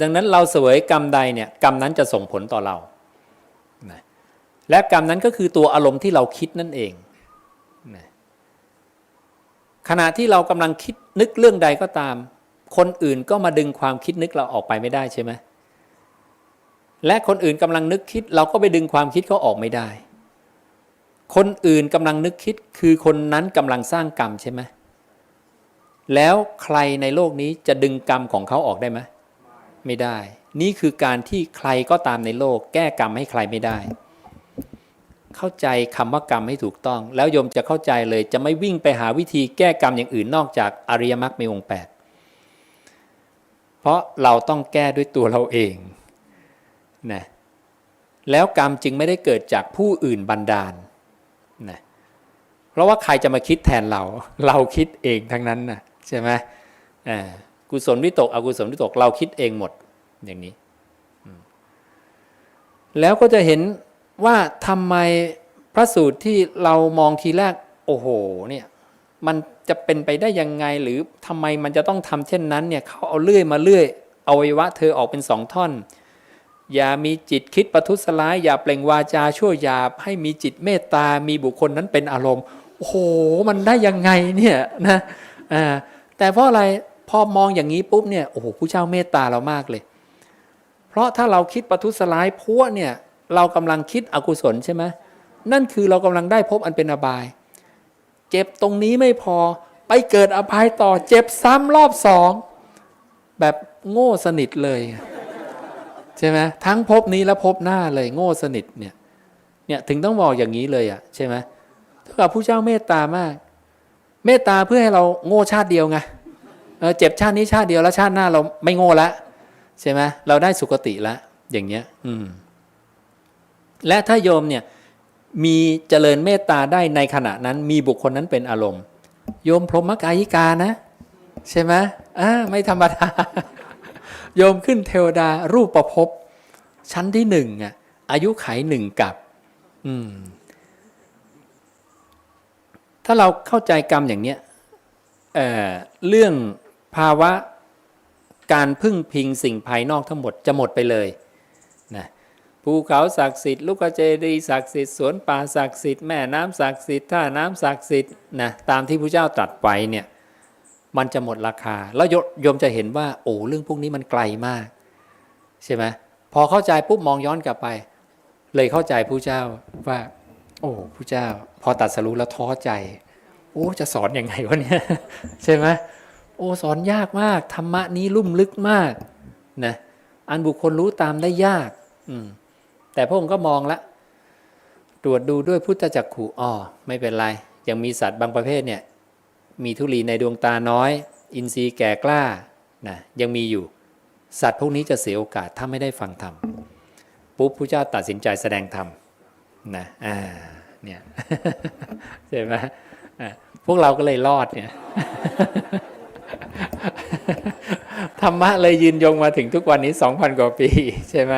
ดังนั้นเราเสวยกรรมใดเนี่ยกรรมนั้นจะส่งผลต่อเรานะและกรรมนั้นก็คือตัวอารมณ์ที่เราคิดนั่นเองนะขณะที่เรากำลังคิดนึกเรื่องใดก็ตาม คนอื่นก็มาดึงความคิดนึกเราออกไปไม่ได้ใช่ไหมและคนอื่นกำลังนึกคิด เราก็ไปดึงความคิดเขาออกไม่ได้ คนอื่นกำลังนึกคิดคือคนนั้นกำลังสร้างกรรมใช่ไหมแล้วใครในโลกนี้จะดึงกรรมของเขาออกได้ไหม ไม่ได้ นี่คือการที่ใครก็ตามในโลก แก้กรรมให้ใครไม่ได้ เข้าใจคำว่ากรรมให้ถูกต้อง แล้วโยมจะเข้าใจเลยจะไม่วิ่งไปหาวิธีแก้กรรมอย่างอื่นนอกจากอริยมรรคมีองค์แปดเพราะเราต้องแก้ด้วยตัวเราเองนะแล้วกรรมจึงไม่ได้เกิดจากผู้อื่นบันดาลนะเพราะว่าใครจะมาคิดแทนเรา เราคิดเองทั้งนั้นนะใช่ไหมอ่า กุศลวิตก อกุศลวิตก เราคิดเองหมดอย่างนี้ แล้วก็จะเห็นว่าทำไมพระสูตรที่เรามองทีแรก โอ้โหเนี่ยมันจะเป็นไปได้ยังไง หรือทำไมมันจะต้องทำเช่นนั้นเนี่ยเขาเอาเลื่อยมาเลื่อยอวัยวะเธอออกเป็นสองท่อน อย่ามีจิตคิดประทุษร้าย อย่าเปล่งวาจาชั่วหยาบ ให้มีจิตเมตตา มีบุคคลนั้นเป็นอารมณ์ โอ้โห มันได้ยังไงเนี่ยนะ อ่า แต่เพราะอะไร พอมองอย่างนี้ปุ๊บเนี่ยโอ้โหผู้เจ้าเมตตาเรามากเลย เพราะถ้าเราคิดประทุษร้ายพวเนี่ยเรากำลังคิดอกุศลใช่ไหมนั่นคือเรากำลังได้พบอันเป็นอบาย เจ็บตรงนี้ไม่พอไปเกิดอบายต่อเจ็บซ้ำรอบสองแบบโง่สนิทเลยใช่ไหมทั้งภพนี้และภพหน้าเลยโง่สนิทเนี่ยเนี่ยถึงต้องบอกอย่างนี้เลยอะใช่ไหมเท่ากับผู้เจ้าเมตตามาก เมตตาเพื่อให้เราโง่ชาติเดียวไง เจ็บชาตินี้ชาติเดียวแล้วชาติหน้าเราไม่โง่ละใช่ไหมเราได้สุคติละอย่างเงี้ย อืม และถ้าโยมเนี่ย มีเจริญเมตตาได้ในขณะนั้น มีบุคคลนั้นเป็นอารมณ์ โยมพรหมกายิกานะ ใช่ไหมอ่าไม่ธรรมดาโยมขึ้นเทวดารูปประพบชั้นที่หนึ่งอะ อายุไขหนึ่งกับ อืม ถ้าเราเข้าใจกรรมอย่างเนี้ยเเรื่อง ภาวะการพึ่งพิงสิ่งภายนอกทั้งหมดจะหมดไปเลยนะภูเขาศักดิ์สิทธิ์ลูกเจดีศักดิ์สิทธิ์สวนป่าศักดิ์สิทธิ์แม่น้ำศักดิ์สิทธิ์ท่าน้ำศักดิ์สิทธิ์นะตามที่พระเจ้าตรัสไว้เนี่ยมันจะหมดราคา แล้วโยโยมจะเห็นว่าโอ้เรื่องพวกนี้มันไกลมาก ใช่ไหมพอเข้าใจปุ๊บมองย้อนกลับไป เลยเข้าใจผู้เจ้าว่า โอ้ผู้เจ้า พอตัดสรู้แล้วท้อใจ โอ้จะสอนอยังไงวะเนี่ยใช่ไหม โอ้สอนยากมาก ธรรมะนี้ลุ่มลึกมากนะอันบุคคลรู้ตามได้ยาก อืมแต่พระองค์ก็มองละ ตรวจดูด้วยพุทธจักขุอ๋อไม่เป็นไร ยังมีสัตว์บางประเภทเนี่ย มีทุลีในดวงตาน้อย อินทรีย์แก่กล้านะยังมีอยู่ สัตว์พวกนี้จะเสียโอกาสถ้าไม่ได้ฟังธรรมปุ๊บพระเจ้าตัดสินใจแสดงธรรมนะอ่าเนี่ยใช่ไหมพวกเราก็เลยรอดเนี่ย ธรรมะเลยยืนยงมาถึงทุกวันนี้สองพันกว่าปีใช่ไหม